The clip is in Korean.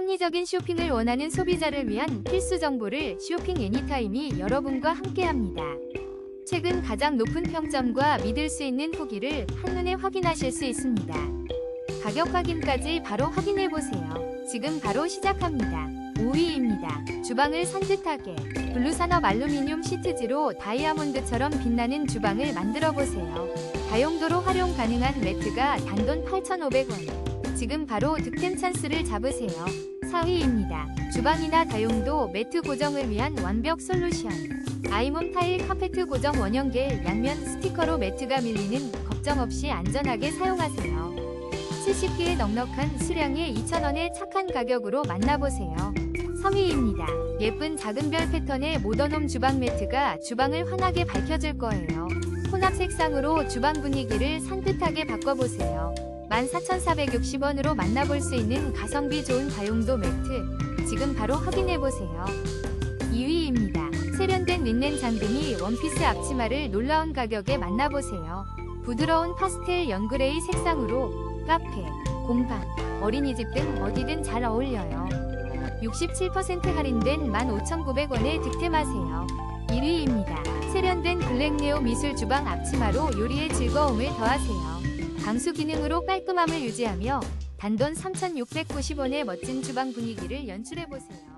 합리적인 쇼핑을 원하는 소비자를 위한 필수 정보를 쇼핑 애니타임이 여러분과 함께합니다. 최근 가장 높은 평점과 믿을 수 있는 후기를 한눈에 확인하실 수 있습니다. 가격 확인까지 바로 확인해 보세요. 지금 바로 시작합니다. 5위입니다. 주방을 산뜻하게 블루산업 알루미늄 시트지로 다이아몬드처럼 빛나는 주방을 만들어 보세요. 다용도로 활용 가능한 매트가 단돈 8,500원. 지금 바로 득템 찬스를 잡으세요. 4위입니다. 주방이나 다용도 매트 고정을 위한 완벽 솔루션. 아이몸 타일 카페트 고정 원형계 양면 스티커로 매트가 밀리는 걱정 없이 안전하게 사용하세요. 70개의 넉넉한 수량에 2,000원의 착한 가격으로 만나보세요. 3위입니다. 예쁜 작은 별 패턴의 모던홈 주방 매트가 주방을 환하게 밝혀줄 거예요. 혼합 색상으로 주방 분위기를 산뜻하게 바꿔보세요. 14,460원으로 만나볼 수 있는 가성비 좋은 다용도 매트. 지금 바로 확인해보세요. 2위입니다. 세련된 린넨 장등이 원피스 앞치마를 놀라운 가격에 만나보세요. 부드러운 파스텔 연그레이 색상으로 카페, 공방, 어린이집 등 어디든 잘 어울려요. 67% 할인된 15,900원에 득템하세요. 1위입니다. 세련된 블랙 네오 미술 주방 앞치마로 요리의 즐거움을 더하세요. 방수 기능으로 깔끔함을 유지하며 단돈 3,690원의 멋진 주방 분위기를 연출해보세요.